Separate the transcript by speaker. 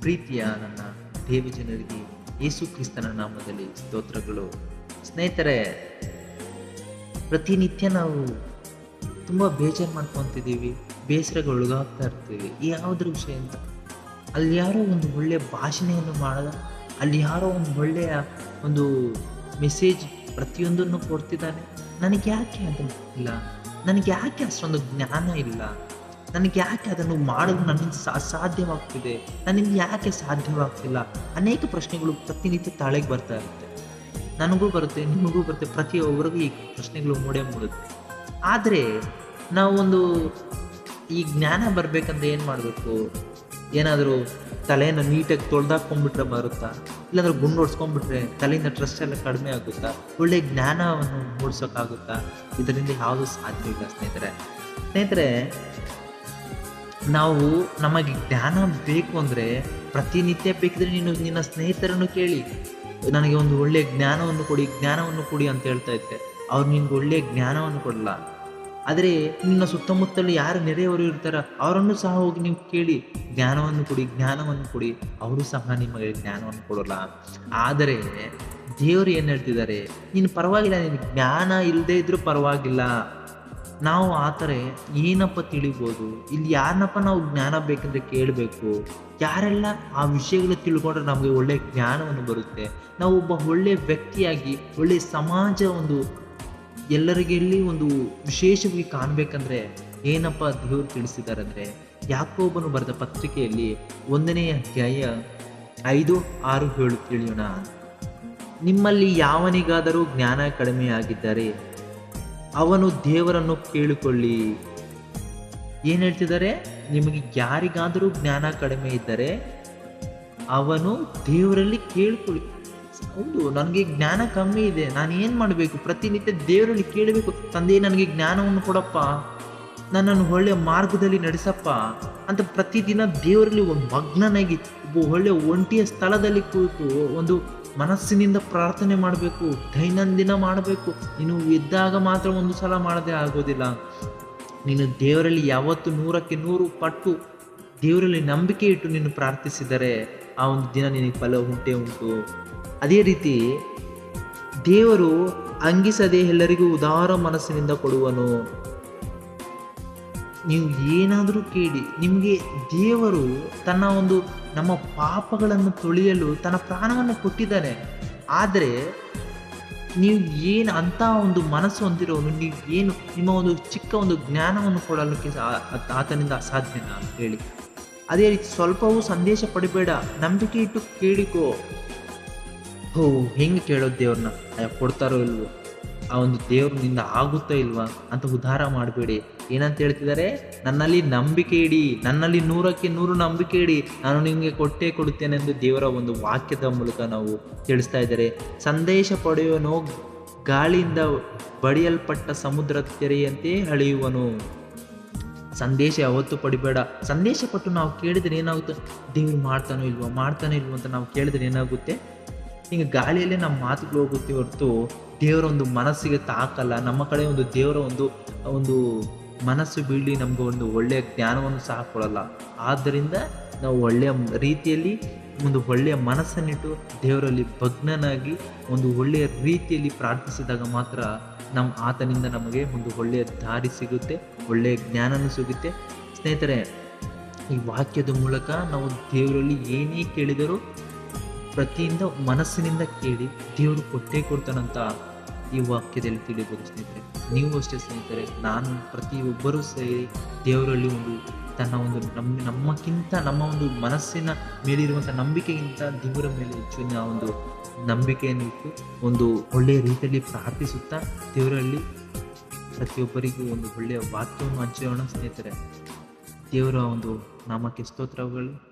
Speaker 1: ಪ್ರೀತಿಯ ನನ್ನ ದೇವಿ ಜನರಿಗೆ ಯೇಸು ಕ್ರಿಸ್ತನ ನಾಮದಲ್ಲಿ ಸ್ತೋತ್ರಗಳು. ಸ್ನೇಹಿತರೆ, ಪ್ರತಿನಿತ್ಯ ನಾವು ತುಂಬ ಬೇಜಾರು ಮಾಡ್ಕೊತಿದ್ದೀವಿ ಬೇಸರಗೆ ಒಳಗಾಗ್ತಾ ಇರ್ತೀವಿ. ಯಾವುದ್ರ ವಿಷಯ ಅಂತ? ಅಲ್ಲಿ ಯಾರೋ ಒಂದು ಒಳ್ಳೆಯ ಭಾಷಣೆಯನ್ನು ಮಾಡಲ್ಲ ಅಲ್ಲಿ ಯಾರೋ ಒಂದು ಒಳ್ಳೆಯ ಒಂದು ಮೆಸೇಜ್ ಪ್ರತಿಯೊಂದನ್ನು ಕೊಡ್ತಿದ್ದಾನೆ. ನನಗೆ ಯಾಕೆ ಅದು ಇಲ್ಲ? ನನಗೆ ಯಾಕೆ ಅಷ್ಟೊಂದು ಜ್ಞಾನ ಇಲ್ಲ? ನನಗೆ ಯಾಕೆ ಅದನ್ನು ಮಾಡಲು ನನಗೆ ಸಾ, ಸಾಧ್ಯವಾಗ್ತಿದೆ? ನನ್ನಿಂದ ಯಾಕೆ ಸಾಧ್ಯವಾಗ್ತಿಲ್ಲ? ಅನೇಕ ಪ್ರಶ್ನೆಗಳು ಪ್ರತಿನಿತ್ಯ ತಾಳೆಗೆ ಬರ್ತಾ ಇರುತ್ತೆ. ನನಗೂ ಬರುತ್ತೆ, ನಿಮಗೂ ಬರುತ್ತೆ, ಪ್ರತಿಯೊಬ್ಬರಿಗೂ ಈ ಪ್ರಶ್ನೆಗಳು ಮೂಡೇ ಮೂಡುತ್ತೆ. ಆದರೆ ನಾವೊಂದು ಈ ಜ್ಞಾನ ಬರಬೇಕಂದ್ರೆ ಏನು ಮಾಡಬೇಕು? ಏನಾದರೂ ತಲೆಯನ್ನು ನೀಟಾಗಿ ತೊಳ್ದಾಕೊಂಡ್ಬಿಟ್ರೆ ಬರುತ್ತಾ? ಇಲ್ಲಾಂದ್ರೆ ಗುಂಡು ಹೊಡ್ಸ್ಕೊಂಡ್ಬಿಟ್ರೆ ತಲೆಯಿಂದ ಟ್ರಸ್ಟ್ ಎಲ್ಲ ಕಡಿಮೆ ಆಗುತ್ತಾ? ಒಳ್ಳೆ ಜ್ಞಾನವನ್ನು ಮೂಡಿಸೋಕ್ಕಾಗುತ್ತಾ? ಇದರಿಂದ ಯಾವುದು ಸಾಧ್ಯ ಇಲ್ಲ ಸ್ನೇಹಿತರೆ. ಸ್ನೇಹಿತರೆ ನಾವು ನಮಗೆ ಜ್ಞಾನ ಬೇಕು ಅಂದರೆ ಪ್ರತಿನಿತ್ಯ ಬೇಕಿದ್ರೆ ನೀನು ನಿನ್ನ ಸ್ನೇಹಿತರನ್ನು ಕೇಳಿ. ನನಗೆ ಒಂದು ಒಳ್ಳೆಯ ಜ್ಞಾನವನ್ನು ಕೊಡಿ ಜ್ಞಾನವನ್ನು ಕೊಡಿ ಅಂತ ಹೇಳ್ತಾ ಇದ್ದೆ. ಅವ್ರು ನಿನ್ಗೆ ಒಳ್ಳೆಯ ಜ್ಞಾನವನ್ನು ಕೊಡಲ್ಲ. ಆದರೆ ನಿನ್ನ ಸುತ್ತಮುತ್ತಲು ಯಾರು ನೆರೆಯವರು ಇರ್ತಾರ ಅವರನ್ನು ಸಹ ಹೋಗಿ ನೀವು ಕೇಳಿ. ಜ್ಞಾನವನ್ನು ಕೊಡಿ ಜ್ಞಾನವನ್ನು ಕೊಡಿ. ಅವರು ಸಹ ನಿಮಗೆ ಜ್ಞಾನವನ್ನು ಕೊಡಲ್ಲ. ಆದರೆ ದೇವರು ಏನು ಹೇಳ್ತಿದ್ದಾರೆ? ನೀನು ಪರವಾಗಿಲ್ಲ, ನಿನಗೆ ಜ್ಞಾನ ಇಲ್ಲದೇ ಇದ್ರೂ ಪರವಾಗಿಲ್ಲ. ನಾವು ಆ ಥರ ಏನಪ್ಪ ತಿಳಿಬೋದು? ಇಲ್ಲಿ ಯಾರನ್ನಪ್ಪ ನಾವು ಜ್ಞಾನ ಬೇಕಂದರೆ ಕೇಳಬೇಕು? ಯಾರೆಲ್ಲ ಆ ವಿಷಯಗಳು ತಿಳ್ಕೊಂಡ್ರೆ ನಮಗೆ ಒಳ್ಳೆಯ ಜ್ಞಾನವನ್ನು ಬರುತ್ತೆ? ನಾವು ಒಬ್ಬ ಒಳ್ಳೆಯ ವ್ಯಕ್ತಿಯಾಗಿ ಒಳ್ಳೆಯ ಸಮಾಜ ಒಂದು ಎಲ್ಲರಿಗೆಲ್ಲಿ ಒಂದು ವಿಶೇಷವಾಗಿ ಕಾಣಬೇಕಂದ್ರೆ ಏನಪ್ಪ ದೇವರು ತಿಳಿಸಿದ್ದಾರೆ ಅಂದರೆ ಯಾಕೋಬನು ಬರೆದ ಪತ್ರಿಕೆಯಲ್ಲಿ ಒಂದನೆಯ ಅಧ್ಯಾಯ ಐದು, ಆರು ಏಳು ತಿಳಿಯೋಣ. ನಿಮ್ಮಲ್ಲಿ ಯಾವನಿಗಾದರೂ ಜ್ಞಾನ ಕಡಿಮೆಯಾಗಿದ್ದರೆ ಅವನು ದೇವರನ್ನು ಕೇಳಿಕೊಳ್ಳಿ. ಏನು ಹೇಳ್ತಿದ್ದಾರೆ? ನಿಮಗೆ ಯಾರಿಗಾದರೂ ಜ್ಞಾನ ಕಡಿಮೆ ಇದ್ದರೆ ಅವನು ದೇವರಲ್ಲಿ ಕೇಳಿಕೊಳ್ಳಿ. ಹೌದು, ನನಗೆ ಜ್ಞಾನ ಕಮ್ಮಿ ಇದೆ. ನಾನು ಏನು ಮಾಡಬೇಕು? ಪ್ರತಿನಿತ್ಯ ದೇವರಲ್ಲಿ ಕೇಳಬೇಕು. ತಂದೆ ನನಗೆ ಜ್ಞಾನವನ್ನು ಕೊಡಪ್ಪ. ನನ್ನನ್ನು ಒಳ್ಳೆಯ ಮಾರ್ಗದಲ್ಲಿ ನಡೆಸಪ್ಪ ಅಂತ ಪ್ರತಿದಿನ ದೇವರಲ್ಲಿ ಒಂದು ಮಗ್ನನಾಗಿ ಒಬ್ಬ ಒಳ್ಳೆಯ ಒಂಟಿಯ ಸ್ಥಳದಲ್ಲಿ ಕೂತು ಒಂದು ಮನಸ್ಸಿನಿಂದ ಪ್ರಾರ್ಥನೆ ಮಾಡಬೇಕು, ದೈನಂದಿನ ಮಾಡಬೇಕು. ನೀನು ಇದ್ದಾಗ ಮಾತ್ರ ಒಂದು ಸಲ ಮಾಡದೇ ಆಗೋದಿಲ್ಲ. ನೀನು ದೇವರಲ್ಲಿ ಯಾವತ್ತು ನೂರಕ್ಕೆ ನೂರು ಪಟ್ಟು ದೇವರಲ್ಲಿ ನಂಬಿಕೆ ಇಟ್ಟು ನೀನು ಪ್ರಾರ್ಥಿಸಿದರೆ ಆ ಒಂದು ದಿನ ನಿನಗೆ ಫಲ ಉಂಟೇ ಉಂಟು. ಅದೇ ರೀತಿ ದೇವರು ಅಂಗಿಸದೆ ಎಲ್ಲರಿಗೂ ಉದಾರ ಮನಸ್ಸಿನಿಂದ ಕೊಡುವನು. ನೀವು ಏನಾದರೂ ಕೇಳಿ, ನಿಮಗೆ ದೇವರು ತನ್ನ ಒಂದು ನಮ್ಮ ಪಾಪಗಳನ್ನು ತೊಳೆಯಲು ತನ್ನ ಪ್ರಾಣವನ್ನು ಕೊಟ್ಟಿದ್ದಾನೆ. ಆದರೆ ನೀವು ಏನು ಅಂತ ಒಂದು ಮನಸ್ಸು ಹೊಂದಿರೋನು, ನೀವು ಏನು ನಿಮ್ಮ ಒಂದು ಚಿಕ್ಕ ಒಂದು ಜ್ಞಾನವನ್ನು ಕೊಡಲಿಕ್ಕೆ ಆತನಿಂದ ಆತ- ಆತನಿಂದ ಅಸಾಧ್ಯನಾ ಹೇಳಿ. ಅದೇ ರೀತಿ ಸ್ವಲ್ಪವೂ ಸಂದೇಶ ಪಡಿಬೇಡ, ನಂಬಿಕೆ ಇಟ್ಟು ಕೇಳಿಕೋ. ಹೋ, ಹೆಂಗೆ ಕೇಳೋದು ದೇವ್ರನ್ನ? ಕೊಡ್ತಾರೋ ಇಲ್ವೋ? ಆ ಒಂದು ದೇವ್ರನಿಂದ ಆಗುತ್ತೋ ಇಲ್ವಾ ಅಂತ ಉದ್ಧಾರ ಮಾಡಬೇಡಿ. ಏನಂತ ಹೇಳ್ತಿದ್ದಾರೆ? ನನ್ನಲ್ಲಿ ನಂಬಿಕೆ ಇಡಿ, ನನ್ನಲ್ಲಿ ನೂರಕ್ಕೆ ನೂರು ನಂಬಿಕೆ ಇಡಿ, ನಾನು ನಿಮಗೆ ಕೊಟ್ಟೇ ಕೊಡುತ್ತೇನೆ ಎಂದು ದೇವರ ಒಂದು ವಾಕ್ಯದ ಮೂಲಕ ನಾವು ತಿಳಿಸ್ತಾ ಇದ್ದಾರೆ. ಸಂದೇಶ ಪಡೆಯುವನು ಗಾಳಿಯಿಂದ ಬಡಿಯಲ್ಪಟ್ಟ ಸಮುದ್ರ ತೆರೆಯಂತೆ ಅಳೆಯುವನು. ಸಂದೇಶ ಯಾವತ್ತು ಪಡಿಬೇಡ. ಸಂದೇಶ ಪಟ್ಟು ನಾವು ಕೇಳಿದ್ರೆ ಏನಾಗುತ್ತೆ? ದೇವ್ರು ಮಾಡ್ತಾನೋ ಇಲ್ವೋ? ಮಾಡ್ತಾನೋ ಇಲ್ವೋ ಅಂತ ನಾವು ಕೇಳಿದ್ರೆ ಏನಾಗುತ್ತೆ? ಹಿಂಗೆ ಗಾಳಿಯಲ್ಲೇ ನಮ್ಮ ಮಾತುಗಳು ಹೋಗುತ್ತೆ ಹೊರತು ದೇವರ ಒಂದು ಮನಸ್ಸಿಗೆ ತಾಕಲ್ಲ. ನಮ್ಮ ಕಡೆ ಒಂದು ದೇವರ ಒಂದು ಒಂದು ಮನಸ್ಸು ಬೀಳಿ ನಮಗೆ ಒಂದು ಒಳ್ಳೆಯ ಜ್ಞಾನವನ್ನು ಸಹ ಕೊಡಲ್ಲ. ಆದ್ದರಿಂದ ನಾವು ಒಳ್ಳೆಯ ರೀತಿಯಲ್ಲಿ ಒಂದು ಒಳ್ಳೆಯ ಮನಸ್ಸನ್ನಿಟ್ಟು ದೇವರಲ್ಲಿ ಭಗ್ನನಾಗಿ ಒಂದು ಒಳ್ಳೆಯ ರೀತಿಯಲ್ಲಿ ಪ್ರಾರ್ಥಿಸಿದಾಗ ಮಾತ್ರ ನಮ್ಮ ಆತನಿಂದ ನಮಗೆ ಒಂದು ಒಳ್ಳೆಯ ದಾರಿ ಸಿಗುತ್ತೆ, ಒಳ್ಳೆಯ ಜ್ಞಾನನೂ ಸಿಗುತ್ತೆ. ಸ್ನೇಹಿತರೆ, ಈ ವಾಕ್ಯದ ಮೂಲಕ ನಾವು ದೇವರಲ್ಲಿ ಏನೇ ಕೇಳಿದರೂ ಪ್ರತಿಯಿಂದ ಮನಸ್ಸಿನಿಂದ ಕೇಳಿ ದೇವರು ಕೊಟ್ಟೇ ಕೊಡ್ತಾನಂತ ಈ ವಾಕ್ಯದಲ್ಲಿ ತಿಳಿಬೋದು ಸ್ನೇಹಿತರೆ ನೀವು ಅಷ್ಟೇ ಸ್ನೇಹಿತರೆ, ನಾನು ಪ್ರತಿಯೊಬ್ಬರೂ ಸೇರಿ ದೇವರಲ್ಲಿ ಒಂದು ತನ್ನ ಒಂದು ನಮ್ಮ, ನಮ್ಮಕ್ಕಿಂತ ನಮ್ಮ ಒಂದು ಮನಸ್ಸಿನ ಮೇಲಿರುವಂಥ ನಂಬಿಕೆಗಿಂತ ದೇವರ ಮೇಲೆ ಹೆಚ್ಚು ನಾವು ಒಂದು ನಂಬಿಕೆಯನ್ನು ಇಟ್ಟು, ಒಂದು ಒಳ್ಳೆಯ ರೀತಿಯಲ್ಲಿ ಪ್ರಾರ್ಥಿಸುತ್ತಾ ದೇವರಲ್ಲಿ ಪ್ರತಿಯೊಬ್ಬರಿಗೂ ಒಂದು ಒಳ್ಳೆಯ ವಾಕ್ಯವನ್ನು ಹಂಚೋಣ ಸ್ನೇಹಿತರೆ. ದೇವರ ಒಂದು ನಾಮಕ್ಕೆ ಸ್ತೋತ್ರಗಳು.